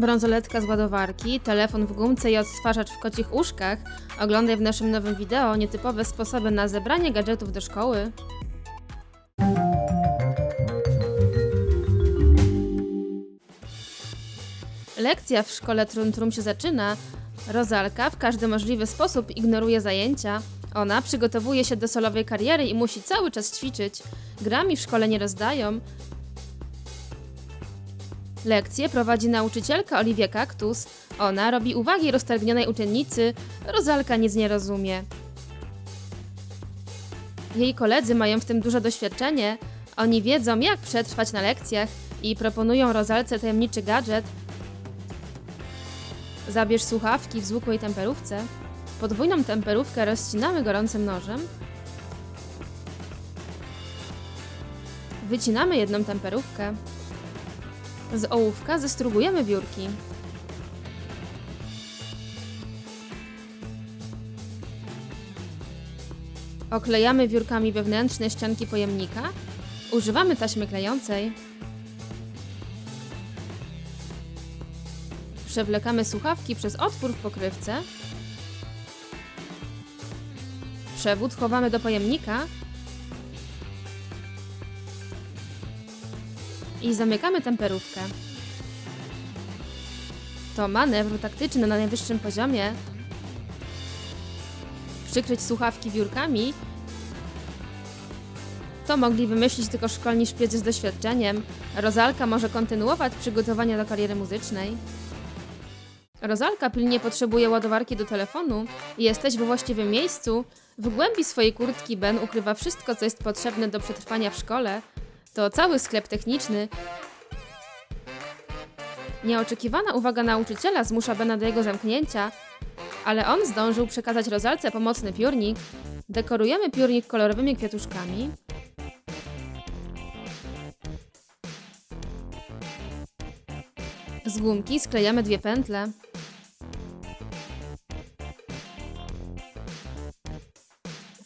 Brązoletka z ładowarki, telefon w gumce i odtwarzacz w kocich uszkach. Oglądaj w naszym nowym wideo nietypowe sposoby na zebranie gadżetów do szkoły. Lekcja w szkole Trum Trum się zaczyna. Rozalka w każdy możliwy sposób ignoruje zajęcia. Ona przygotowuje się do solowej kariery i musi cały czas ćwiczyć. Grami w szkole nie rozdają. Lekcje prowadzi nauczycielka Oliwia Kaktus. Ona robi uwagi roztargnionej uczennicy. Rozalka nic nie rozumie. Jej koledzy mają w tym duże doświadczenie. Oni wiedzą, jak przetrwać na lekcjach i proponują Rozalce tajemniczy gadżet. Zabierz słuchawki w zwykłej temperówce. Podwójną temperówkę rozcinamy gorącym nożem. Wycinamy jedną temperówkę. Z ołówka zestrugujemy wiórki. Oklejamy wiórkami wewnętrzne ścianki pojemnika. Używamy taśmy klejącej. Przewlekamy słuchawki przez otwór w pokrywce. Przewód chowamy do pojemnika. I zamykamy temperówkę. To manewr taktyczny na najwyższym poziomie. Przykryć słuchawki wiórkami to mogli wymyślić tylko szkolni szpiedzy z doświadczeniem. Rozalka może kontynuować przygotowania do kariery muzycznej. Rozalka pilnie potrzebuje ładowarki do telefonu i jesteś we właściwym miejscu. W głębi swojej kurtki Ben ukrywa wszystko, co jest potrzebne do przetrwania w szkole. To cały sklep techniczny. Nieoczekiwana uwaga nauczyciela zmusza Bena do jego zamknięcia, ale on zdążył przekazać Rozalce pomocny piórnik. Dekorujemy piórnik kolorowymi kwiatuszkami. Z gumki sklejamy dwie pętle.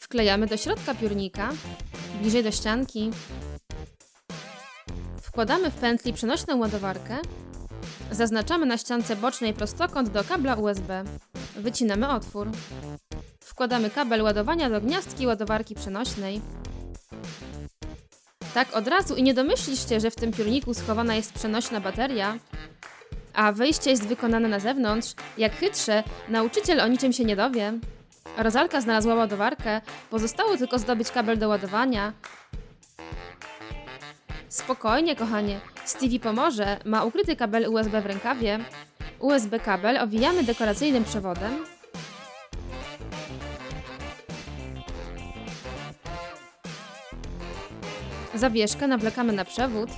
Wklejamy do środka piórnika, bliżej do ścianki. Wkładamy w pętli przenośną ładowarkę. Zaznaczamy na ściance bocznej prostokąt do kabla USB. Wycinamy otwór. Wkładamy kabel ładowania do gniazdki ładowarki przenośnej. Tak od razu i nie domyślisz się, że w tym piórniku schowana jest przenośna bateria, a wyjście jest wykonane na zewnątrz. Jak chytrze, nauczyciel o niczym się nie dowie. Rozalka znalazła ładowarkę, pozostało tylko zdobyć kabel do ładowania. Spokojnie, kochanie, Stevie pomoże, ma ukryty kabel USB w rękawie. USB kabel owijamy dekoracyjnym przewodem. Zawieszkę nawlekamy na przewód.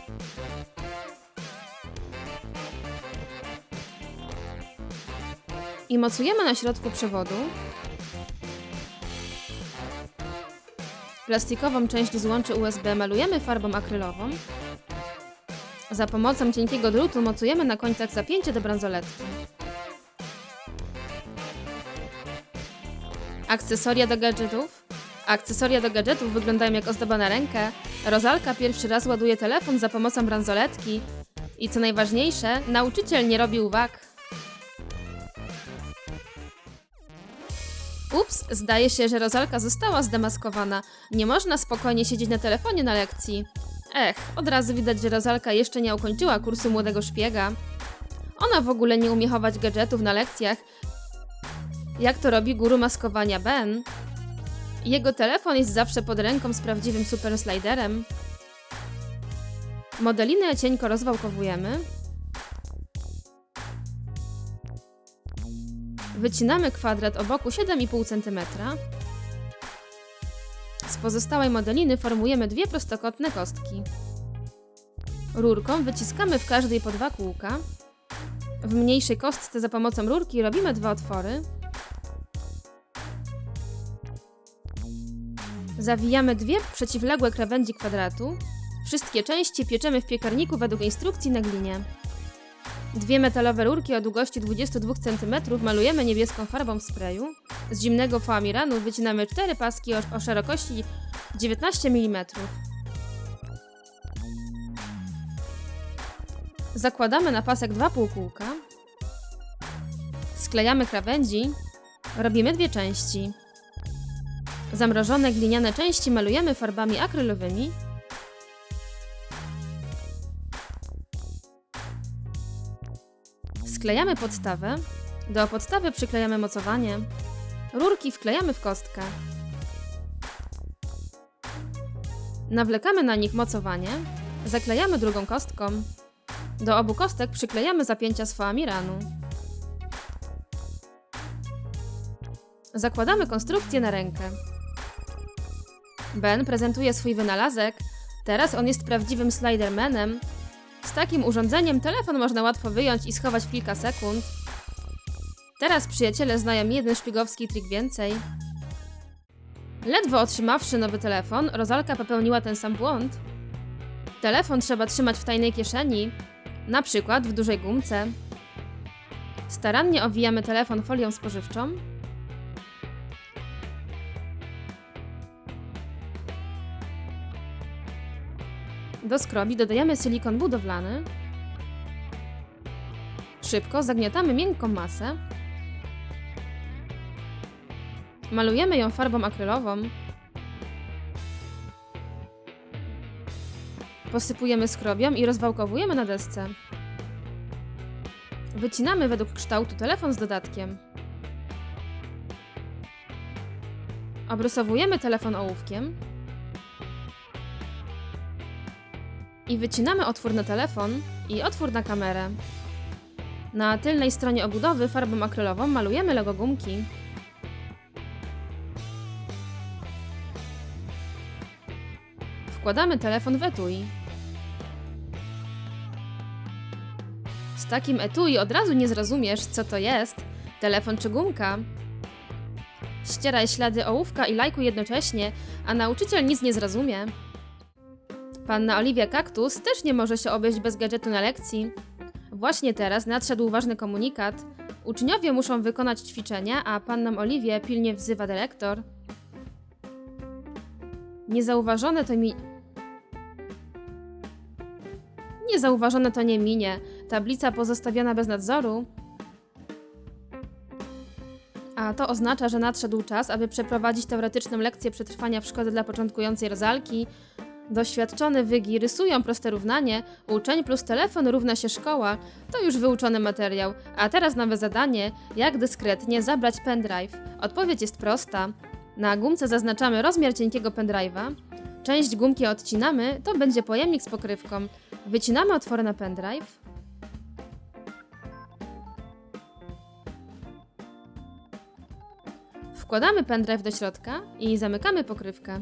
I mocujemy na środku przewodu. Plastikową część złączy USB malujemy farbą akrylową. Za pomocą cienkiego drutu mocujemy na końcach zapięcie do bransoletki. Akcesoria do gadżetów. Akcesoria do gadżetów wyglądają jak ozdoba na rękę. Rozalka pierwszy raz ładuje telefon za pomocą bransoletki. I co najważniejsze, nauczyciel nie robi uwag. Ups, zdaje się, że Rozalka została zdemaskowana. Nie można spokojnie siedzieć na telefonie na lekcji. Ech, od razu widać, że Rozalka jeszcze nie ukończyła kursu młodego szpiega. Ona w ogóle nie umie chować gadżetów na lekcjach, jak to robi guru maskowania Ben. Jego telefon jest zawsze pod ręką z prawdziwym super sliderem. Modelinę cienko rozwałkowujemy. Wycinamy kwadrat o boku 7,5 cm. Z pozostałej modeliny formujemy dwie prostokątne kostki. Rurką wyciskamy w każdej po dwa kółka. W mniejszej kostce za pomocą rurki robimy dwa otwory. Zawijamy dwie przeciwległe krawędzi kwadratu. Wszystkie części pieczemy w piekarniku według instrukcji na glinie. Dwie metalowe rurki o długości 22 cm malujemy niebieską farbą w sprayu. Z zimnego foamiranu wycinamy cztery paski o, o szerokości 19 mm. Zakładamy na pasek dwa półkółka. Sklejamy krawędzi. Robimy dwie części. Zamrożone gliniane części malujemy farbami akrylowymi. Sklejamy podstawę. Do podstawy przyklejamy mocowanie. Rurki wklejamy w kostkę. Nawlekamy na nich mocowanie. Zaklejamy drugą kostką. Do obu kostek przyklejamy zapięcia z foamiranu. Zakładamy konstrukcję na rękę. Ben prezentuje swój wynalazek. Teraz on jest prawdziwym slidermanem. Z takim urządzeniem telefon można łatwo wyjąć i schować w kilka sekund. Teraz przyjaciele znają jeden szpiegowski trik więcej. Ledwo otrzymawszy nowy telefon, Rozalka popełniła ten sam błąd. Telefon trzeba trzymać w tajnej kieszeni, na przykład w dużej gumce. Starannie owijamy telefon folią spożywczą. Do skrobi dodajemy silikon budowlany. Szybko zagniatamy miękką masę. Malujemy ją farbą akrylową. Posypujemy skrobią i rozwałkowujemy na desce. Wycinamy według kształtu telefon z dodatkiem. Obrysowujemy telefon ołówkiem. I wycinamy otwór na telefon i otwór na kamerę. Na tylnej stronie obudowy farbą akrylową malujemy logo gumki. Wkładamy telefon w etui. Z takim etui od razu nie zrozumiesz, co to jest telefon czy gumka. Ścieraj ślady ołówka i lajku jednocześnie, a nauczyciel nic nie zrozumie. Panna Oliwia Kaktus też nie może się obejść bez gadżetu na lekcji. Właśnie teraz nadszedł ważny komunikat. Uczniowie muszą wykonać ćwiczenia, a panną Oliwię pilnie wzywa dyrektor. Niezauważone to mi. Niezauważone to nie minie. Tablica pozostawiona bez nadzoru. A to oznacza, że nadszedł czas, aby przeprowadzić teoretyczną lekcję przetrwania w szkole dla początkującej rozalki. Doświadczone wygi rysują proste równanie, uczeń plus telefon równa się szkoła. To już wyuczony materiał. A teraz nowe zadanie, jak dyskretnie zabrać pendrive. Odpowiedź jest prosta. Na gumce zaznaczamy rozmiar cienkiego pendrive'a. Część gumki odcinamy, to będzie pojemnik z pokrywką. Wycinamy otwory na pendrive. Wkładamy pendrive do środka i zamykamy pokrywkę.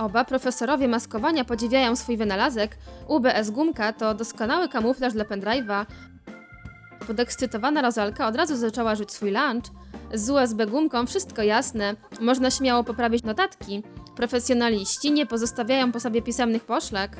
Oba profesorowie maskowania podziwiają swój wynalazek. UBS gumka to doskonały kamuflaż dla pendrive'a. Podekscytowana Rozalka od razu zaczęła żyć swój lunch. Z USB gumką wszystko jasne, można śmiało poprawić notatki. Profesjonaliści nie pozostawiają po sobie pisemnych poszlak.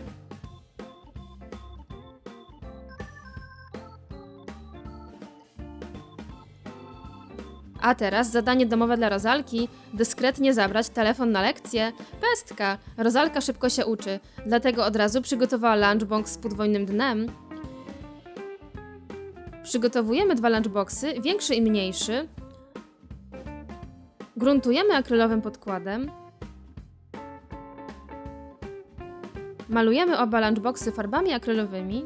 A teraz zadanie domowe dla Rozalki: dyskretnie zabrać telefon na lekcję. Pestka! Rozalka szybko się uczy, dlatego od razu przygotowała lunchbox z podwójnym dnem. Przygotowujemy dwa lunchboxy, większy i mniejszy. Gruntujemy akrylowym podkładem. Malujemy oba lunchboxy farbami akrylowymi.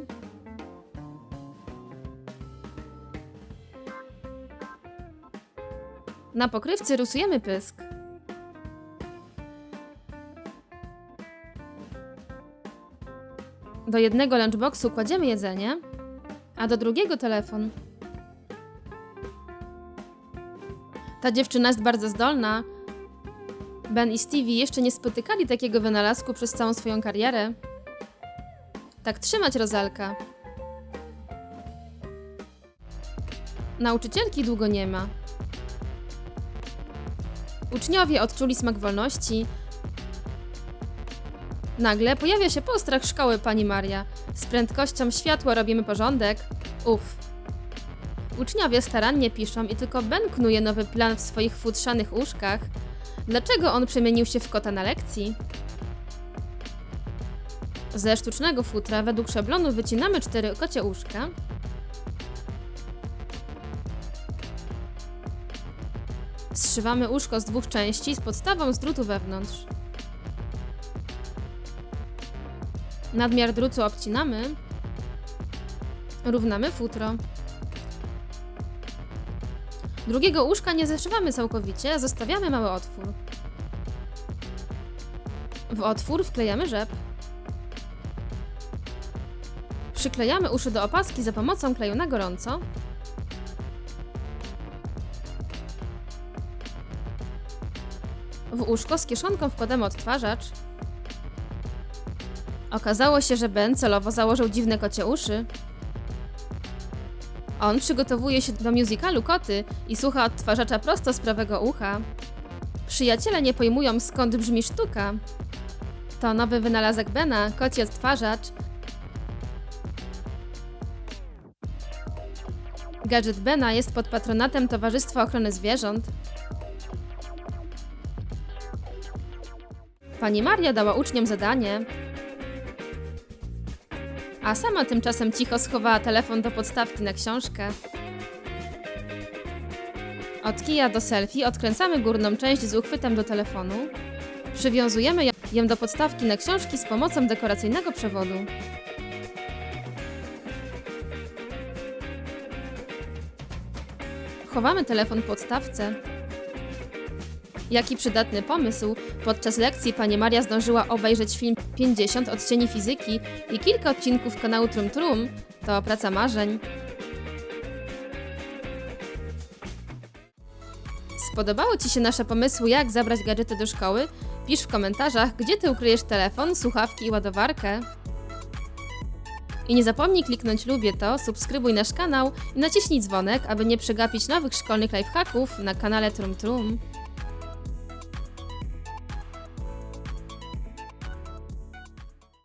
Na pokrywce rysujemy pysk. Do jednego lunchboxu kładziemy jedzenie, a do drugiego telefon. Ta dziewczyna jest bardzo zdolna. Ben i Stevie jeszcze nie spotykali takiego wynalazku przez całą swoją karierę. Tak trzymać, Rozalka. Nauczycielki długo nie ma. Uczniowie odczuli smak wolności. Nagle pojawia się postrach szkoły pani Maria. Z prędkością światła robimy porządek. Uff. Uczniowie starannie piszą i tylko Ben knuje nowy plan w swoich futrzanych uszkach. Dlaczego on przemienił się w kota na lekcji? Ze sztucznego futra według szablonu wycinamy cztery kocie uszka. Zszywamy uszko z dwóch części z podstawą z drutu wewnątrz. Nadmiar drutu obcinamy. Równamy futro. Drugiego uszka nie zeszywamy całkowicie, zostawiamy mały otwór. W otwór wklejamy rzep. Przyklejamy uszy do opaski za pomocą kleju na gorąco. W uszko z kieszonką wkładamy odtwarzacz. Okazało się, że Ben celowo założył dziwne kocie uszy. On przygotowuje się do musicalu Koty i słucha odtwarzacza prosto z prawego ucha. Przyjaciele nie pojmują skąd brzmi sztuka. To nowy wynalazek Bena, koci odtwarzacz. Gadżet Bena jest pod patronatem Towarzystwa Ochrony Zwierząt. Pani Maria dała uczniom zadanie, a sama tymczasem cicho schowała telefon do podstawki na książkę. Od kija do selfie odkręcamy górną część z uchwytem do telefonu. Przywiązujemy ją do podstawki na książki z pomocą dekoracyjnego przewodu. Chowamy telefon w podstawce. Jaki przydatny pomysł! Podczas lekcji pani Maria zdążyła obejrzeć film 50 odcieni fizyki i kilka odcinków kanału Trum Trum. To praca marzeń. Spodobały Ci się nasze pomysły, jak zabrać gadżety do szkoły? Pisz w komentarzach, gdzie Ty ukryjesz telefon, słuchawki i ładowarkę. I nie zapomnij kliknąć lubię to, subskrybuj nasz kanał i naciśnij dzwonek, aby nie przegapić nowych szkolnych lifehacków na kanale Trum Trum.